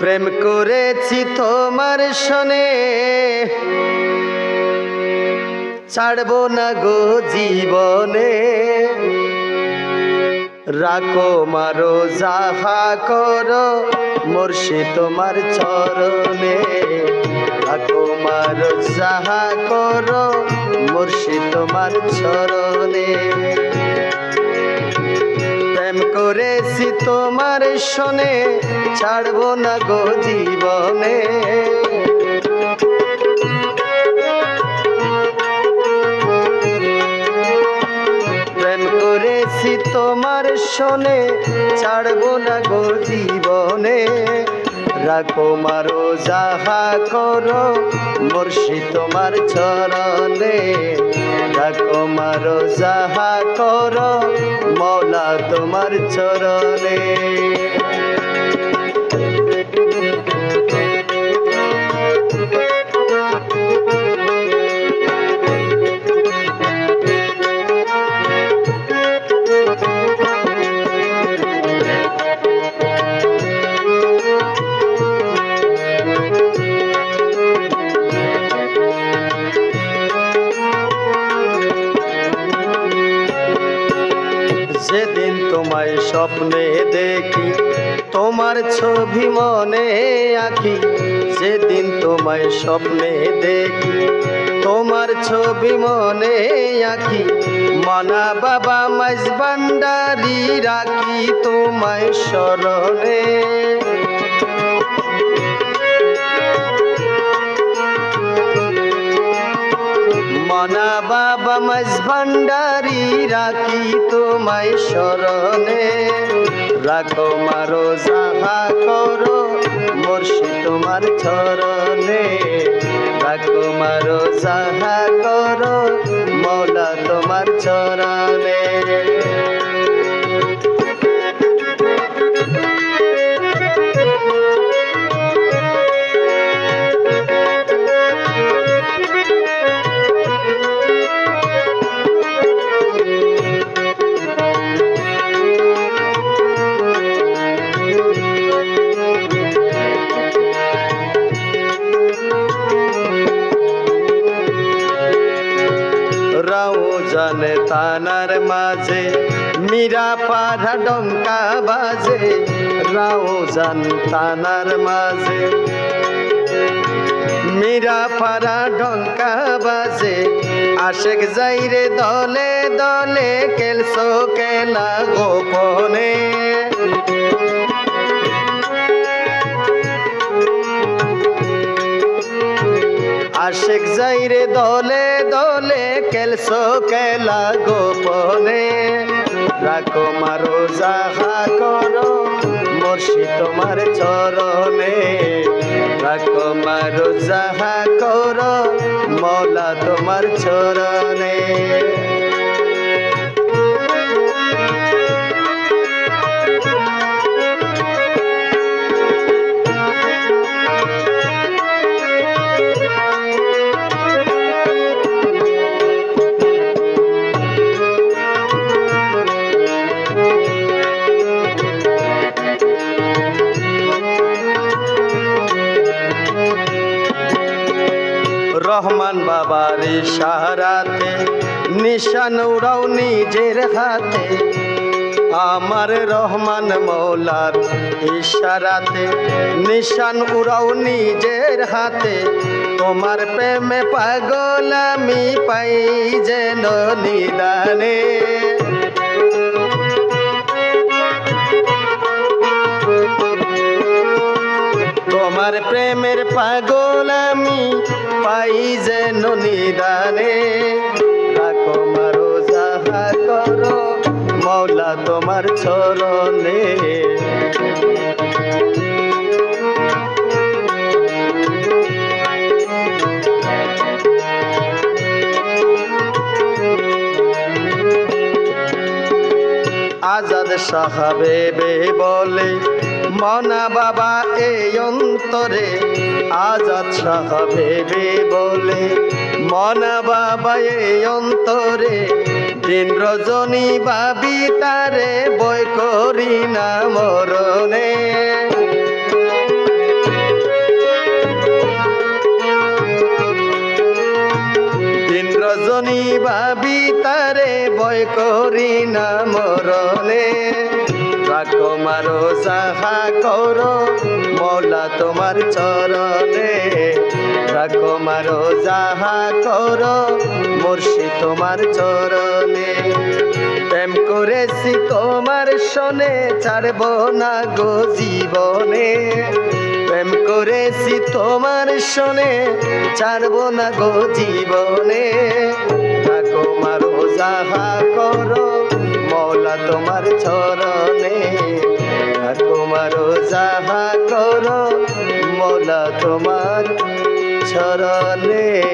প্রেম করেছি তোমার শনে ছাড়বো না গো জীবনে। রাখো মারো, যাহা করো মুর্শি তোমার চরণে। রাখো মারো, যাহা করো মুর্শি তোমার চরণে। করেছি তোমার শোনে, ছাড়বো না গো জীবনে। করেছি তোমার শোনে, ছাড়বো না গো জীবনে। রাখো মারো যাহা করো মুর্শি তোমার চরণে। রাখো মারো যাহা করো তোমার চরণে। স্বপ্নে দেখি, তোমার ছবি মনে আঁকি। সেদিন তোমায় স্বপ্নে দেখি, তোমার ছবি মনে আঁকি। মানা বাবা মাইজ ভান্ডারি রাখি তোমায় স্মরণে। মনা বাবা মাস ভান্ডারি রাখি তোমায় স্মরণে রাখো মারো যাহা করো মর্ষি তোমার চরণে। রাখো মারো যাহা করো মৌলা তোমার চরণে। তানার মাঝে, মীরা পাড়া ডঙ্কা বাজে, রাও জান তানার মাঝে। মীরা পাড়া ডঙ্কা বাজে, আশেক যাইরে দলে দলে কেলসো কেলা গোপনে। আশেক যাইরে দলে দলে কেলসো কেলা গোপনে। রাখো মারো যাহা করো মর্ষি তোমার চরণে। রাখো মারো যাহা করো, মৌলা তোমার চরণে। রহমান বাবার সাহারাতে নিশান উড়াও নিজের হাতে। আমার রহমান মৌলার ইশারাতে, নিশান উড়াও নিজের হাতে। তোমার প্রেমে পাগল আমি পাই যেন নিদানে। তোমার প্রেমের পাগল আমি পাই যেন নিদানে। রাখো মারো যাহা করো মৌলা তোমার চরণে। সাহাবে বলে, মনা বাবা, এই অন্তরে আজাদ সাহাবে বলে, মনা বাবা, এই অন্তরে দিন রজনী বাবি তারে বই করি না মরণে। রজনী ভাবি তারে ভয় করি না মরণে। রাখো মারো সাহা করো, মৌলা তোমার চরণে। রাখো মারো, যাহা করো মুর্শি তোমার চরণে। প্রেম করেছি তোমার সনে, ছাড়ব না গো জীবনে। প্রেম করেছি তোমার শোনে ছাড়ব না গো জীবনে। থাকো মারো যাহা করো, মৌলা তোমার চরণে। থাকো মারো যাহা করো, মৌলা তোমার চরণে।